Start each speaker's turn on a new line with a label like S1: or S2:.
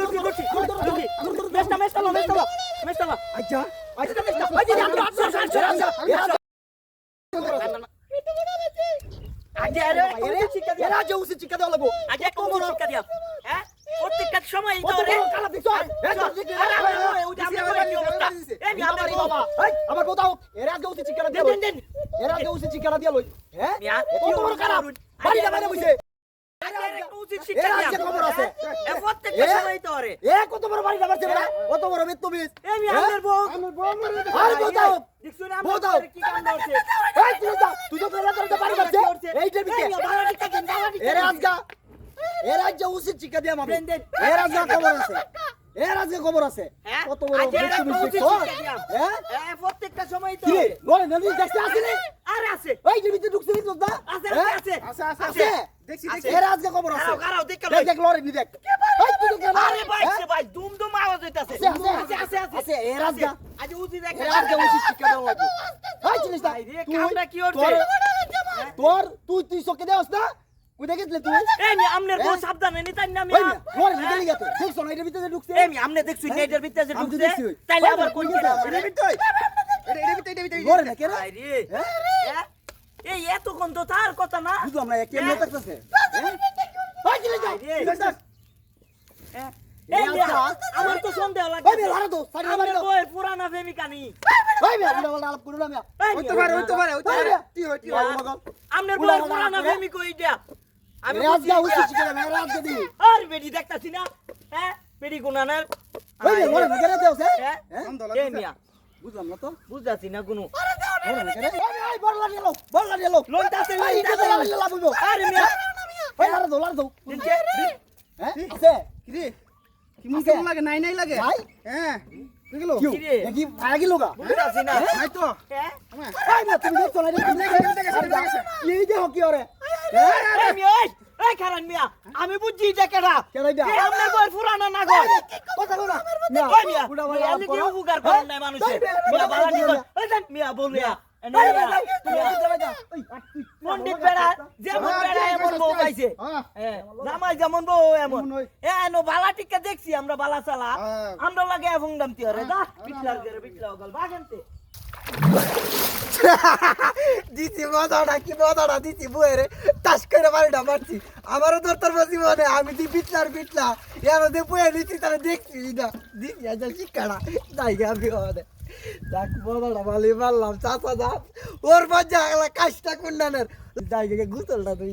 S1: ধরছি ধরছি ধরছি মেস্টা
S2: মেস্টা
S1: লো
S2: মেস্টা
S1: লো
S2: মেস্টা
S1: লো
S2: আচ্ছা
S1: আচ্ছা
S2: আমার
S1: বাবা এই আমার কোথাও এ রাজে উসে হ্যাঁ বাড়ি
S2: যাবে
S1: বুঝে
S2: আরে
S1: উসে চিকা আছে
S2: প্রত্যেকটা
S1: এ?
S2: সময় তো
S1: এ কত বড় বাড়ি কত বড় তুমি
S2: মি বউ।
S1: আরে
S2: দেখছ না কি কাম করছে
S1: এই তুই যা তুই তো এইটার ভিতরে। উচিত দিয়া। খবর আছে। খবর
S2: হ্যাঁ?
S1: কত বড়। হ্যাঁ?
S2: প্রত্যেকটা সময় তো।
S1: বলে নদী দেখতে আসিনি?
S2: আরে আছে।
S1: ওই যে ভিতরে ঢুকছিস তো দা
S2: আছে? আছে
S3: আছে, আছে,
S1: আছে
S3: দেখছি। দেখছি।
S1: এরা আজকে খবর আছে।
S2: দেখ
S1: নি
S2: আরে ভাই
S1: হ্যাঁ?
S2: সে ভাই দুম দুম আওয়াজ হইতাছে।
S1: আছে
S2: আজ
S1: শিক্ষা না?
S2: রে, কামটা কি হচ্ছে?
S1: তোর তুই তুই চোখে দেওয়াস না? তুই।
S2: আমনের বউ
S1: হ্যাঁ?
S2: সাবধানে নি তাই
S1: গেছে দেখছ এটার ভিতরে ঢুকছে?
S2: আমনে
S1: হ্যাঁ?
S2: এটার ভিতরে যে
S1: আমি তো
S2: ঢুকছে।
S1: দেখছি ওই।
S2: তাইলে আবার কোন
S1: ঠিক
S2: করে
S1: আছে,
S2: আমারে?
S3: এটার ভিতরে, এটার ভিতরে, এটার ভিতরে,
S1: লড়ে না? কেন?
S2: এই এতক্ষণ তো তার কথা না?
S1: বুঝলাম না কেমন ওই জিনিস না?
S2: আমার তো সন্দেহ
S1: দাও
S2: বউয়ের পুরানা প্রেমিকা নি
S1: ওই মেয়ে উল্টা পাল্টা আলাপ করো না মিয়া
S2: এই
S3: হইতে
S2: মিয়া,
S3: পারে, হইতে পারে, হইতে পারে। তুই হই, তুই হই।
S1: ওই মগল
S2: আমনের
S1: উল্টা
S2: বউয়ের
S1: পাল্টা
S2: পুরানা প্রেমিক ওইটা আমি
S1: এরা উচিত
S2: আর বেডি দেখতাছি না হ্যাঁ বেডি গুনানার
S1: ওই
S2: হ্যাঁ?
S1: হ্যাঁ
S2: এই। মিয়া
S1: বুঝলাম না তো
S2: বুঝতাছি না কোনো লইতাছে আরে মিয়া
S1: ওই লাড়া দাও দাও
S2: দিনকে
S1: হ্যাঁ আছে
S3: কি রে? কেমন লাগে? নাই নাই লাগে?
S1: ভাই?
S3: হ্যাঁ,
S2: আমি বুঝছি পুরানা না গো।
S1: কথা বলো
S2: ওই মিয়া মিয়া আমি কি নাই মানুষের মিয়া বাবা নি ওই দেন মিয়া বল মিয়া। এনে মিয়া, পণ্ডিত বেড়া যেমন বেড়া এমন বউ পাইছে।
S3: হ্যাঁ।
S2: হ্যাঁ, জামাই যেমন বউ এমন।
S3: এমন
S2: এ নো বালা টিকা দেখছি আমরা বালা চালা
S3: হ্যাঁ।
S2: আমরা লাগে এবং দাম তিয়রে দা পিছলার করে পিছলা গল। বাগেনতে
S4: দিছি মজাটা কি মজাটা দিছি বইরে টাস করে বাড়িটা মারছি। আমারও দরকার মনে আমি দি বিটলার বিটলা এর মধ্যে বয়ে নিচ্ছি তারা দেখছি না। দিছি আজ শিক্ষাটা। তাই আমি মজাটা ভালোই মারলাম চাচা যা ওর আগলা কাজটা কুন্ডানের যাই গুতলটা তুই